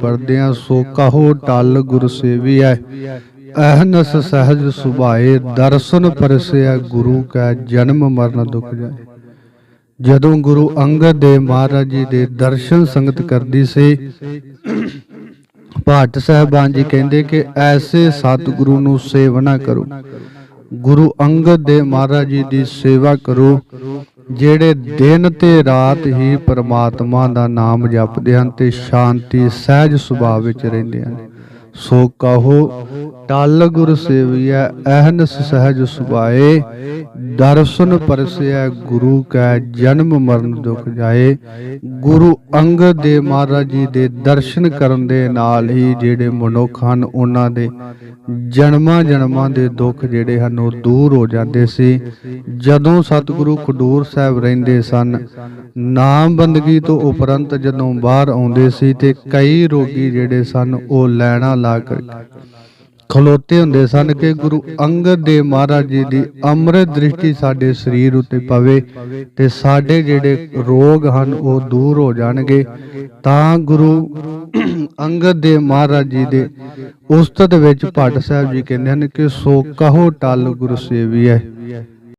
ਪਰਦਿਆਂ ਸੋ ਕਹੋ ਟਲ ਗੁਰ ਸੇਵੀਐ। ਅਹਨਸ ਸਹਜ ਸੁਭਾਏ, ਦਰਸ਼ਨ ਪਰਸਿਆ ਗੁਰੂ ਕੈ ਜਨਮ ਮਰਨ ਦੁਖ ਜਾਏ। ਜਦੋਂ ਗੁਰੂ ਅੰਗਦ ਦੇਵ ਮਹਾਰਾਜ ਜੀ ਦੇ ਦਰਸ਼ਨ ਸੰਗਤ ਕਰਦੀ ਸੀ, ਭਾਟ ਸਾਹਿਬਾਨ ਜੀ ਕਹਿੰਦੇ ਕਿ ਐਸੇ ਸਤਿਗੁਰੂ ਨੂੰ ਸੇਵਨਾ ਕਰੋ। ਗੁਰੂ ਅੰਗਦ ਦੇ ਮਹਾਰਾਜ ਜੀ ਦੀ ਸੇਵਾ ਕਰੋ, ਜਿਹੜੇ ਦਿਨ ਤੇ ਰਾਤ ਹੀ ਪਰਮਾਤਮਾ ਦਾ ਨਾਮ ਜਪਦੇ ਹਨ ਤੇ ਸ਼ਾਂਤੀ, ਸਹਿਜ ਸੁਭਾਅ ਵਿੱਚ ਰਹਿੰਦੇ ਹਨ। ਸੋ ਕਹੋ ਟਲ ਗੁਰ ਸੇਵੀਐ ਅਹਨਸ ਸਹਿਜ ਸੁਭਾਏ, ਦਰਸ਼ਨ ਪਰਸਿਆ ਗੁਰੂ ਕੈ ਜਨਮ ਮਰਨ ਦੁਖ ਜਾਏ। ਗੁਰੂ ਅੰਗਦ ਦੇ ਮਹਾਰਾਜ ਜੀ ਦੇ ਦਰਸ਼ਨ ਕਰਨ ਦੇ ਨਾਲ ਹੀ ਜਿਹੜੇ ਮਨੁੱਖ ਹਨ, ਉਹਨਾਂ ਦੇ ਜਨਮਾਂ ਜਨਮਾਂ ਦੇ ਦੁੱਖ ਜਿਹੜੇ ਹਨ, ਉਹ ਦੂਰ ਹੋ ਜਾਂਦੇ ਸੀ। ਜਦੋਂ ਸਤਿਗੁਰੂ ਖਡੂਰ ਸਾਹਿਬ ਰਹਿੰਦੇ ਸਨ, ਨਾਮ ਬੰਦਗੀ ਤੋਂ ਉਪਰੰਤ ਜਦੋਂ ਬਾਹਰ ਆਉਂਦੇ ਸੀ ਤੇ ਕਈ ਰੋਗੀ ਜਿਹੜੇ ਸਨ, ਉਹ ਲੈਣਾ ਲਾ ਕਰ ਖਲੋਤੇ ਹੁੰਦੇ ਸਨ ਕਿ ਗੁਰੂ ਅੰਗਦ ਦੇ ਮਹਾਰਾਜ ਜੀ ਦੀ ਅੰਮ੍ਰਿਤ ਦ੍ਰਿਸ਼ਟੀ ਸਾਡੇ ਸਰੀਰ ਉੱਤੇ ਪਵੇ ਤੇ ਸਾਡੇ ਜਿਹੜੇ ਰੋਗ ਹਨ ਉਹ ਦੂਰ ਹੋ ਜਾਣਗੇ। ਤਾਂ ਗੁਰੂ ਅੰਗਦ ਦੇਵ ਮਹਾਰਾਜ ਜੀ ਦੇ ਉਸਤਤ ਵਿੱਚ ਭੱਟ ਸਾਹਿਬ ਜੀ ਕਹਿੰਦੇ ਹਨ ਕਿ ਸੋ ਕਹੋ ਟਲ ਗੁਰ ਸੇਵੀਐ।